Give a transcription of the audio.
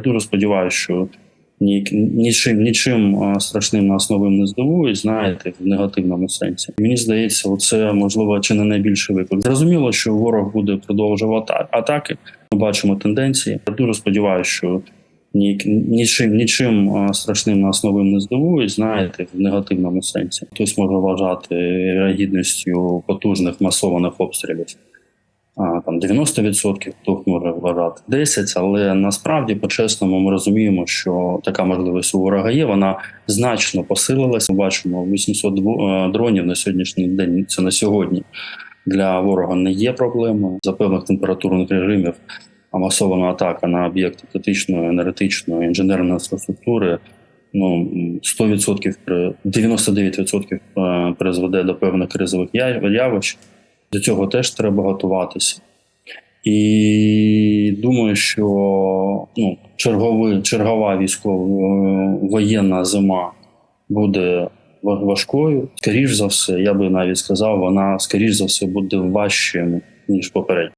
дуже сподіваюся, що ні, нічим, нічим страшним нас новим не здивують, знаєте, в негативному сенсі. Мені здається, це можливо чи не найбільший виклик. Зрозуміло, що ворог буде продовжувати атаки. Ми бачимо тенденції. Я дуже сподіваюся, що ні, нічим, нічим страшним нас новим не здивують, знаєте, в негативному сенсі. Хтось може вважати вірогідністю потужних масованих обстрілів. А, там 90%, хто може вважати 10%, але насправді, по-чесному, ми розуміємо, що така можливість у ворога є. Вона значно посилилась. Ми бачимо 800 дво- е, дронів на сьогоднішній день. Це на сьогодні для ворога не є проблемою. За певних температурних режимів а масована атака на об'єкти критичної, енергетичної, інженерної інфраструктури. Ну 100%, при- 99% е, призведе до певних кризових явищ. До цього теж треба готуватися. І думаю, що ну, черговий, чергова військова е, воєнна зима буде ва- важкою. Скоріш за все, я би навіть сказав, вона скоріш за все буде важчою, ніж попередня.